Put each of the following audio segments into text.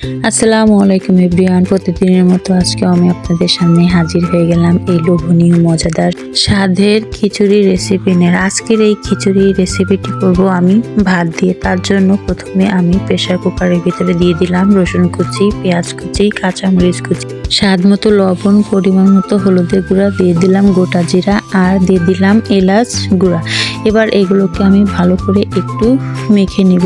আসসালামু আলাইকুম এভরিওয়ান। প্রতিদিনের মতো আজকে আমি আপনাদের সামনে হাজির হয়ে গেলাম এই লোভনীয়, মজাদার স্বাদের খিচুড়ি রেসিপি নিয়ে। আজকের এই খিচুড়ি রেসিপিটি করব আমি ভাত দিয়ে। তার জন্য প্রথমে আমি প্রেসার কুকারের ভিতরে দিয়ে দিলাম রসুন কুচি, পেঁয়াজ কুচি, কাঁচামরিচ কুচি। স্বাদ মতো লবণ, পরিমাণ মতো হলুদের গুঁড়া দিয়ে দিলাম গোটা জিরা আর দিয়ে দিলাম এলাচ গুঁড়া। এবার এগুলোকে আমি ভালো করে একটু মেখে নেব।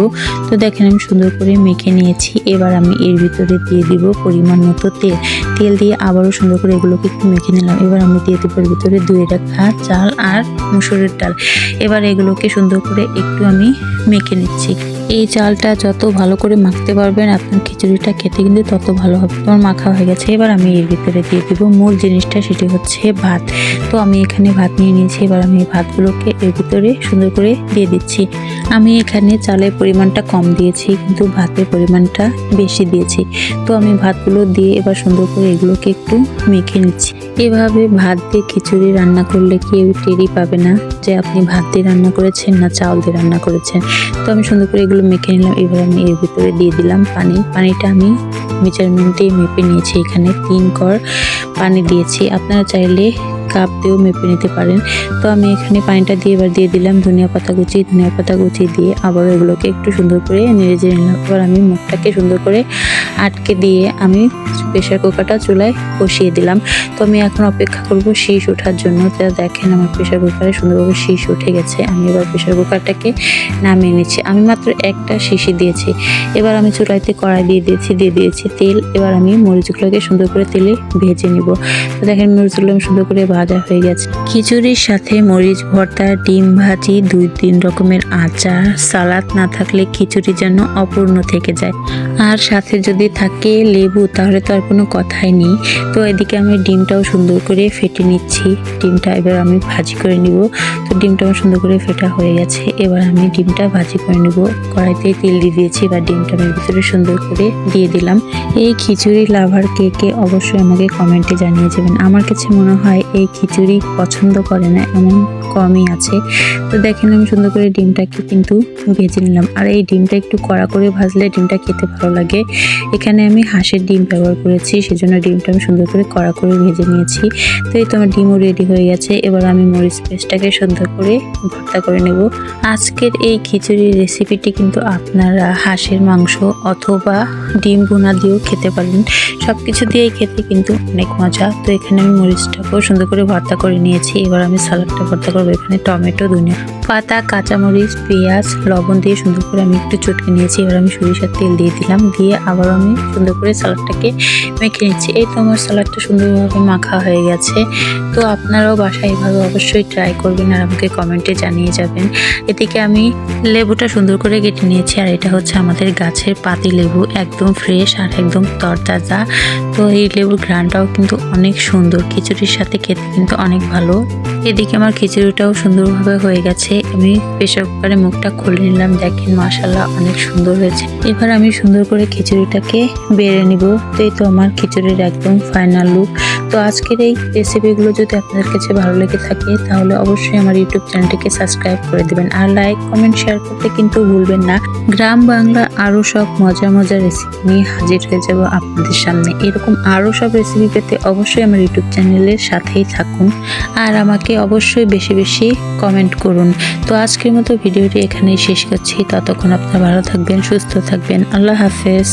তো দেখেন আমি সুন্দর করে মেখে নিয়েছি। এবার আমি এর ভিতরে দিয়ে দিব পরিমাণ মতো তেল। তেল দিয়ে আবারও সুন্দর করে এগুলোকে একটু মেখে নিলাম। এবার আমি দিয়ে দেবো এর ভিতরে দুই রাখা চাল আর মুসুরের ডাল। এবার এগুলোকে সুন্দর করে একটু আমি মেখে নিচ্ছি। এই চালটা যত ভালো করে মাখতে পারবেন, আপনার খিচুড়িটা খেতে কিন্তু তত ভালো হবে। তোমার মাখা হয়ে গেছে, এবার আমি এর ভিতরে দিয়ে দিব মূল জিনিসটা, সেটি হচ্ছে ভাত। তো আমি এখানে ভাত নিয়ে নিয়েছি, এবার আমি ভাতগুলোকে এর ভিতরে সুন্দর করে দিয়ে দিচ্ছি। আমি এখানে চালের পরিমাণটা কম দিয়েছি, কিন্তু ভাতের পরিমাণটা বেশি দিয়েছি। তো আমি ভাতগুলো দিয়ে এবার সুন্দর করে এগুলোকে একটু মেখে নিচ্ছি। এভাবে ভাত দিয়ে খিচুড়ি রান্না করলে কেউ টেরই পাবে না। যে আপনি ভাত দিয়ে রান্না করেছেন না চাউল দিয়ে রান্না করেছেন। তো আমি সুন্দর করে এগুলো মেখে নিলাম। এবার আমি এর ভিতরে দিয়ে দিলাম পানি। পানিটা আমি মেজারমেন্টে মেপে নিয়েছি এখানে। তিন কর পানি দিয়েছি। আপনারা চাইলে কাপ দিয়েও মেপে নিতে পারেন। তো আমি এখানে পানিটা দিয়ে এবার দিয়ে দিলাম ধনিয়া পাতা কুচি। ধনিয়া পাতা কুচি দিয়ে আবার এগুলোকে একটু সুন্দর করে নেড়ে চেড়ে নিলাম। এবার আমি মুখটাকে সুন্দর করে আটকে দিয়ে আমি প্রেশার কুকারটা চুলায় বসিয়ে দিলাম। তো আমি এখন অপেক্ষা করব শীষ ওঠার জন্য। তো দেখেন আমার প্রেশার কুকারে সুন্দরভাবে শীষ উঠে গেছে। আমি এবার প্রেশার কুকারটাকে নামিয়ে নিচ্ছি। আমি মাত্র একটা শিশি দিয়েছি। এবার আমি চুলাইতে কড়াই দিয়ে দিয়েছি দিয়ে দিয়েছি তেল। এবার আমি মরিচগুলোকে সুন্দর করে তেলে ভেজে নিব। তো দেখেন মরিচগুলো আমি সুন্দর করে ভাজা হয়ে গেছে। খিচুড়ির সাথে মরিচ ভর্তা, ডিম ভাজি, দুই তিন রকমের আচার, সালাদ না থাকলে খিচুড়ি যেন অপূর্ণ থেকে যায়। আর সাথে যদি থাকে লেবু, তাহলে তো আর কোনো কথাই নেই। তো এদিকে আমি ডিমটাও সুন্দর করে ফেটে নিচ্ছি। ডিমটা এবার আমি ভাজি করে নিব। তো ডিমটা আমার সুন্দর করে ফেটা হয়ে গেছে। এবার আমি ডিমটা ভাজি করে নিব। কড়াইতে তেল দিয়ে দিয়েছি, এবার ডিমটা আমি ভিতরে সুন্দর করে দিয়ে দিলাম। এই খিচুড়ি লাভার কে কে অবশ্যই আমাকে কমেন্টে জানিয়ে যাবেন। আমার কাছে মনে হয় এই খিচুড়ি পছন্দ করে না এমন কমই আছে। তো দেখেন আমি সুন্দর করে ডিমটাকে কিন্তু ভেজে নিলাম। আর এই ডিমটা একটু কড়া করে ভাজলে ডিমটা খেতে ভালো লাগে। এখানে আমি হাঁসের ডিম ব্যবহার করেছি, সেজন্য ডিমটা আমি সুন্দর করে কড়া করে ভেজে নিয়েছি। তো এই তো আমার ডিমও রেডি হয়ে গেছে। এবার আমি মরিচ পেস্টটাকে সুন্দর করে ভর্তা করে নেব। আজকের এই খিচুড়ির রেসিপিটি কিন্তু আপনারা হাঁসের মাংস অথবা ডিম বোনা দিয়েও খেতে পারেন। সব কিছু দিয়েই খেতে কিন্তু অনেক মজা। তো এখানে আমি মরিচটাকেও সুন্দর করে ভর্তা করে নিয়েছি। এবার আমি সালাডটা ভর্তা করব এখানে টমেটো, ধনিয়া পাতা, কাঁচামরিচ, পেঁয়াজ, লবণ দিয়ে সুন্দর করে আমি একটু চটকে নিয়েছি। এবার আমি সরিষার তেল দিয়ে দিলাম। দিয়ে আবার আমি সুন্দর করে সালাডটাকে মেখে নিচ্ছি। এই তো আমার সালাডটা সুন্দরভাবে মাখা হয়ে গেছে। তো আপনারাও বাসায় এভাবে অবশ্যই ট্রাই করবেন আর আমাকে কমেন্টে জানিয়ে যাবেন। এদিকে আমি লেবুটা সুন্দর করে কেটে নিয়েছি আর এটা হচ্ছে আমাদের গাছের পাতি লেবু, একদম ফ্রেশ আর একদম তরতাজা। তো এই লেবুর ঘ্রাণটাও কিন্তু অনেক সুন্দর। খিচুড়ির সাথে খেতে কিন্তু অনেক ভালো। এদিকে আমার খিচুড়িটাও সুন্দরভাবে হয়ে গেছে। আমি প্রেশার কুকারে মুখটা খুলে নিলাম। দেখেন মাসাল্লাহ অনেক সুন্দর হয়েছে। এবার আমি সুন্দর করে খিচুড়িটাকে বেড়ে নিব। তো এই তো আমার খিচুড়ির একদম ফাইনাল লুক তো আজকের এই রেসিপিগুলো যদি আপনাদের কাছে ভালো লেগে থাকে, তাহলে অবশ্যই আমার ইউটিউব চ্যানেলটিকে সাবস্ক্রাইব করে দেবেন। আর লাইক কমেন্ট শেয়ার করতে কিন্তু ভুলবেন না। গ্রাম বাংলা আরও সব মজা মজা রেসিপি নিয়ে হাজির হয়ে যাব আপনাদের সামনে। এরকম আরও সব রেসিপি পেতে অবশ্যই আমার ইউটিউব চ্যানেলের সাথেই থাকুন। আর আমাকে অবশ্যই বেশি বেশি কমেন্ট করুন। তো আজকের মতো ভিডিওটি এখানেই শেষ করছি। ততক্ষণ আপনারা ভালো থাকবেন, সুস্থ থাকবেন। আল্লাহ হাফেজ।